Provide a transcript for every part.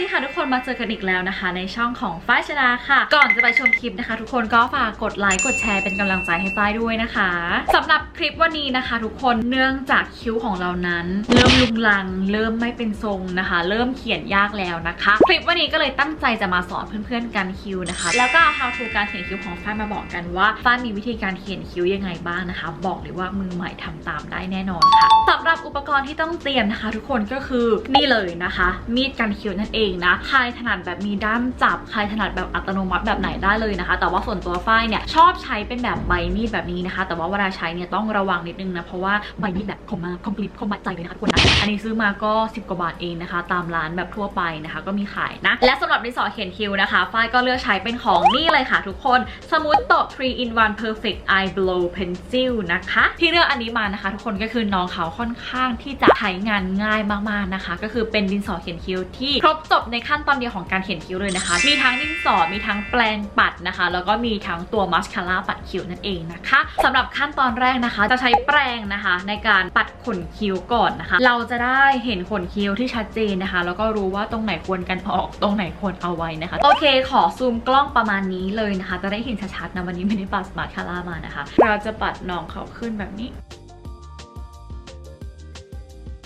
ดีค่ะทุกคนมาเจอกันอีกแล้วนะคะ ในช่องของฝ้ายชดาค่ะ ก่อนจะไปชมคลิปนะคะ ทุกคนก็ฝากกดไลค์กดแชร์เป็นกำลังใจให้ฝ้ายด้วยนะคะสำหรับคลิปวันนี้นะคะ ทุกคนเนื่องจากคิ้วของเรานั้น เริ่มลุงลัง เริ่มไม่เป็นทรงนะคะ เริ่มเขียนยากแล้วนะคะ คลิปวันนี้ก็เลยตั้งใจจะมาสอนเพื่อนๆกันคิ้วนะคะ แล้วก็เอา how to การเขียนคิ้วของฝ้ายมาบอกกันว่าฝ้ายมีวิธีการเขียนคิ้วยังไงบ้างนะคะ บอกเลยว่ามือใหม่ทำตามได้แน่นอนค่ะสำ หรับอุปกรณ์ที่ต้องเตรียมนะคะ ทุกคนก็คือนี่เลยนะคะ มีดกันคิ้วนั่นเองนะใครถนัดแบบมีด้ามจับใครถนัดแบบอัตโนมัติแบบไหนได้เลยนะคะ แต่ว่าส่วนตัวฝ้ายเนี่ยชอบใช้เป็นแบบใบมีดแบบนี้นะคะ แต่ว่าเวลาใช้เนี่ยต้องระวังนิดนึงนะเพราะว่าใบมีดแบบคมมากคอมพลีทคมมัดใจเลยนะคะทุกคนนะอันนี้ซื้อมาก็ 10 กว่าบาทเองนะคะ ตามร้านแบบทั่วไปนะคะ ก็มีขายนะ และสำหรับดินสอเขียนคิ้วนะคะฝ้ายก็เลือกใช้เป็นของนี่เลยค่ะ ทุกคนสมูทโต3 in 1 perfect eye blow pencil นะคะ ที่เลือกอันนี้มานะคะ ทุกคนก็คือน้องเขาค่อนข้างที่จะใช้งานง่ายมากๆนะคะ ก็คือเป็นดินสอเขียนคิ้วที่ครบจบในขั้นตอนเดียวของการเขียนคิ้วเลยนะคะ มีทั้งดินสอมีทั้งแปรงปัดนะคะ แล้วก็มีทั้งตัวมัสคาร่าปัดคิ้วนั่นเองนะคะสำหรับขั้นตอนแรกนะคะ จะใช้แปรงนะคะ ในการปัดขนคิ้วก่อนนะคะ เราจะได้เห็นขนคิ้วที่ชัดเจนนะคะ แล้วก็รู้ว่าตรงไหนควรกันออกตรงไหนควรเอาไว้นะคะ โอเค ขอซูมกล้องประมาณนี้เลยนะคะ จะได้เห็นชัดๆนะวันนี้ไม่ได้ปัดสมาร์ทคาร่ามานะคะ เราจะปัดน้องเขาขึ้นแบบนี้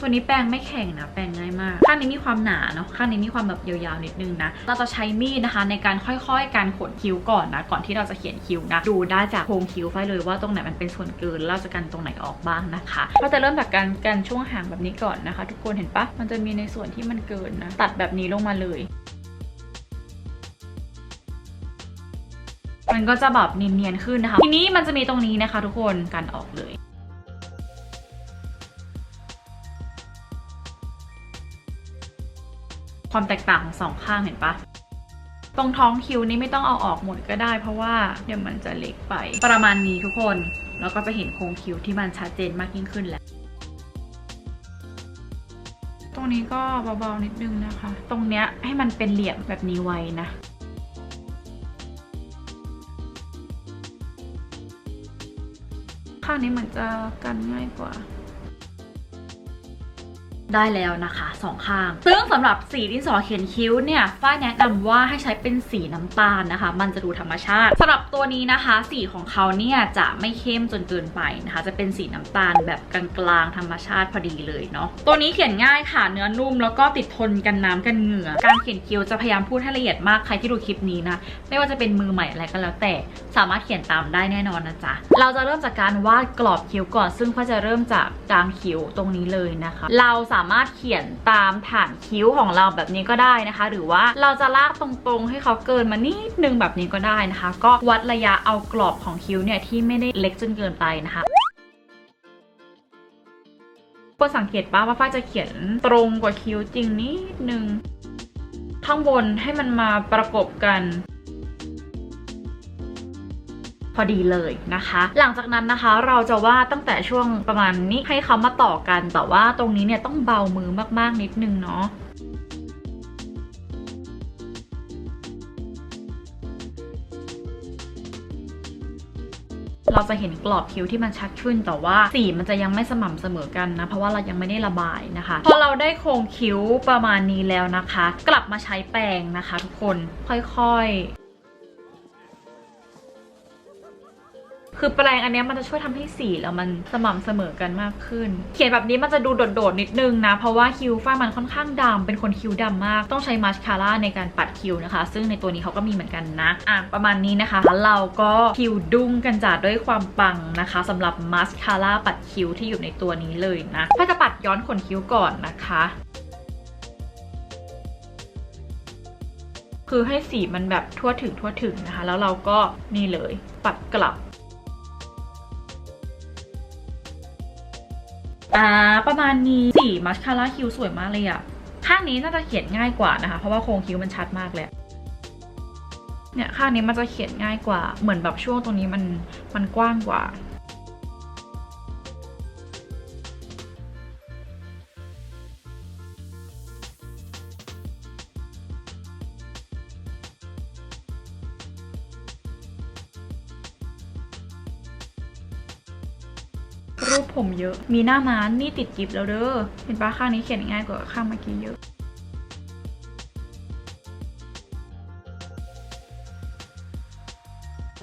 ตัวนี้แปรงไม่แข็งนะ แปรงง่ายมาก ข้างนี้มีความหนาเนาะ ข้างนี้มีความแบบยาวๆนิดนึงนะ เราจะใช้มีดนะคะ ในการค่อยๆ การขนคิ้วก่อนนะ ก่อนที่เราจะเขียนคิ้วนะ ดูได้จากโครงคิ้วไฟเลยว่าตรงไหนมันเป็นส่วนเกินเราจะกันตรงไหนออกบ้างนะคะเราจะเริ่มจากการกันช่วงห่างแบบนี้ก่อนนะคะ ทุกคนเห็นปะมันจะมีในส่วนที่มันเกินนะ ตัดแบบนี้ลงมาเลยมันก็จะแบบเนียนๆขึ้นนะคะ ทีนี้มันจะมีตรงนี้นะคะ ทุกคนกันออกเลย ความแตกต่างของสองข้างเห็นปะตรงท้องคิ้วนี่ไม่ต้องเอาออกหมดก็ได้ เพราะว่าเดี๋ยวมันจะเล็กไปประมาณนี้ทุกคน แล้วก็จะเห็นโครงคิ้วที่มันชัดเจนมากยิ่งขึ้นแล้ว ตรงนี้ก็เบาๆนิดนึงนะคะ ตรงเนี้ยให้มันเป็นเหลี่ยมแบบนี้ไว้นะข้างนี้เหมือนจะกันง่ายกว่า ได้แล้วนะคะสองข้าง ซึ่งสำหรับสีดินสอเขียนคิ้วเนี่ยฝ้ายแนะนำว่าให้ใช้เป็นสีน้ำตาลนะคะ มันจะดูธรรมชาติสำหรับตัวนี้นะคะ สีของเขาเนี่ยจะไม่เข้มจนเกินไปนะคะ จะเป็นสีน้ำตาลแบบกลางๆธรรมชาติพอดีเลยเนาะตัวนี้เขียนง่ายค่ะเนื้อนุ่มแล้วก็ติดทนกันน้ำกันเหงื่อ การเขียนคิ้วจะพยายามพูดให้ละเอียดมากใครที่ดูคลิปนี้นะไม่ว่าจะเป็นมือใหม่อะไรก็แล้วแต่สามารถเขียนตามได้แน่นอนนะจ๊ะเราจะเริ่มจากการวาดกรอบคิ้วก่อน ซึ่งฝ้ายจะเริ่มจากกลางคิ้วตรงนี้เลยนะคะ เราสามารถเขียนตามฐานคิ้วของเราแบบนี้ก็ได้นะคะ หรือว่าเราจะลากตรงๆ ให้เขาเกินมานิดนึงแบบนี้ก็ได้นะคะ ก็วัดระยะเอากรอบของคิ้วเนี่ยที่ไม่ได้เล็กจนเกินไปนะคะก็สังเกตป้าว่าฝ้ายจะเขียนตรงกว่าคิ้วจริงนิดนึงข้างบนให้มันมาประกบกัน พอดีเลยนะคะ หลังจากนั้นนะคะเราจะวาดตั้งแต่ช่วงประมาณนี้ให้เขามาต่อกัน แต่ว่าตรงนี้เนี่ยต้องเบามือมากๆนิดนึงเนาะเราจะเห็นกรอบคิ้วที่มันชัดขึ้นแต่ว่าสีมันจะยังไม่สม่ำเสมอกันนะ เพราะว่าเรายังไม่ได้ระบายนะคะ พอเราได้โครงคิ้วประมาณนี้แล้วนะคะ กลับมาใช้แปรงนะคะ ทุกคนค่อยๆ คือแปลงอันนี้มันจะช่วยทำให้สีแล้วมันสม่ำเสมอกันมากขึ้น เขียนแบบนี้มันจะดูโดดๆนิดนึงนะ เพราะว่าคิ้วฝ้ามันค่อนข้างดำเป็นคนคิ้วดำมาก ต้องใช้มาสคาร่าในการปัดคิ้วนะคะ ซึ่งในตัวนี้เขาก็มีเหมือนกันนะ อะประมาณนี้นะคะ เราก็คิ้วดุ้งกันจัดด้วยความปังนะคะสำหรับมาสคาร่าปัดคิ้วที่อยู่ในตัวนี้เลยนะฝ้ายจะปัดย้อนขนคิ้วก่อนนะคะคือให้สีมันแบบทั่วถึงทั่วถึงนะคะ แล้วเราก็นี่เลยปัดกลับ อ่าประมาณนี้สีมัสคาร่าคิ้วสวยมากเลยอะข้างนี้น่าจะเขียนง่ายกว่านะคะ เพราะว่าโครงคิ้วมันชัดมากเลยเนี่ยข้างนี้มันจะเขียนง่ายกว่า เหมือนแบบช่วงตรงนี้มันมันกว้างกว่า รูปผมเยอะ มีหน้าม้านี่ติดกิบแล้วเด้อ เห็นปะข้างนี้เขียนง่ายกว่าข้างเมื่อกี้เยอะ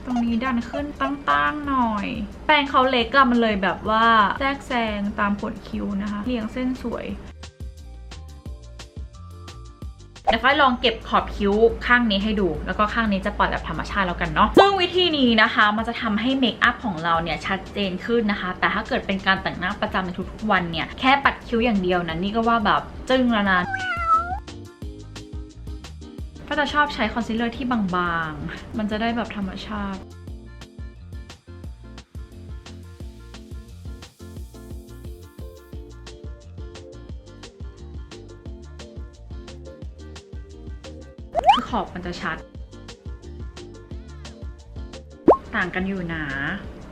ตรงนี้ดันขึ้นตั้งๆหน่อย แปรงเขาเล็กอะมันเลยแบบว่าแทรกแซงตามขนคิวนะคะเลี้ยงเส้นสวย แล้วฝ้ายลองเก็บขอบคิ้วข้างนี้ให้ดู แล้วก็ข้างนี้จะปล่อยแบบธรรมชาติแล้วกันเนาะซึ่งวิธีนี้นะคะมันจะทำให้เมคอัพของเราเนี่ยชัดเจนขึ้นนะคะ แต่ถ้าเกิดเป็นการแต่งหน้าประจำในทุกๆวันเนี่ยแค่ปัดคิ้วอย่างเดียวนะนี่ก็ว่าแบบจึ้งแล้วนะก็จะชอบใช้คอนซีลเลอร์ที่บางๆ มันจะได้แบบธรรมชาติ คือขอบมันจะชัด ต่างกันอยู่นะ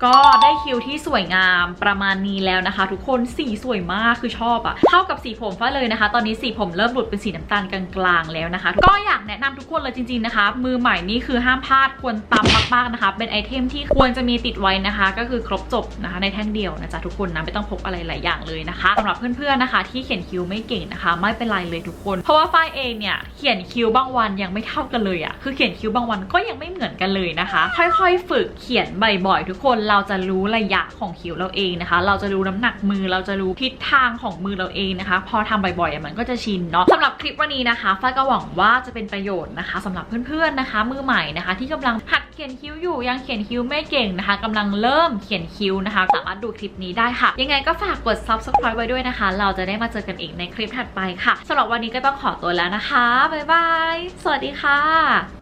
ก็ได้คิวที่สวยงามประมาณนี้แล้วนะคะ ทุกคนสีสวยมากคือชอบอะเท่ากับสีผมฟ้าเลยนะคะ ตอนนี้สีผมเริ่มหลุดเป็นสีน้ำตาลกลางๆแล้วนะคะ ก็อยากแนะนำทุกคนเลยจริงๆนะคะ มือใหม่นี่คือห้ามพลาดควรตามมากๆนะคะ เป็นไอเทมที่ควรจะมีติดไว้นะคะ ก็คือครบจบนะคะ ในแท่งเดียวนะจ๊ะทุกคนนะไม่ต้องพกอะไรหลายอย่างเลยนะคะสำหรับเพื่อนๆนะคะ ที่เขียนคิ้วไม่เก่งนะคะ ไม่เป็นไรเลยทุกคน เพราะว่าฝ้ายเองเนี่ยเขียนคิ้วบางวันยังไม่เท่ากันเลยอะคือเขียนคิ้วบางวันก็ยังไม่เหมือนกันเลยนะคะ ค่อยๆ ฝึกเขียนบ่อยๆทุกคนเราจะรู้ระยะของคิ้วเราเองนะคะ เราจะรู้น้ำหนักมือ เราจะรู้ทิศทางของมือเราเองนะคะ พอทำบ่อยๆมันก็จะชินเนาะสำหรับคลิปวันนี้นะคะฝ้ายก็หวังว่าจะเป็นประโยชน์นะคะสำหรับเพื่อนๆนะคะ มือใหม่นะคะ ที่กำลังหัดเขียนคิ้วอยู่ยังเขียนคิ้วไม่เก่งนะคะกำลังเริ่มเขียนคิ้วนะคะ สามารถดูคลิปนี้ได้ค่ะ ยังไงก็ฝากกด subscribe ไว้ด้วยนะคะ เราจะได้มาเจอกันอีกในคลิปถัดไปค่ะสำหรับวันนี้ก็ต้องขอตัวแล้วนะคะบ๊ายบายสวัสดีค่ะ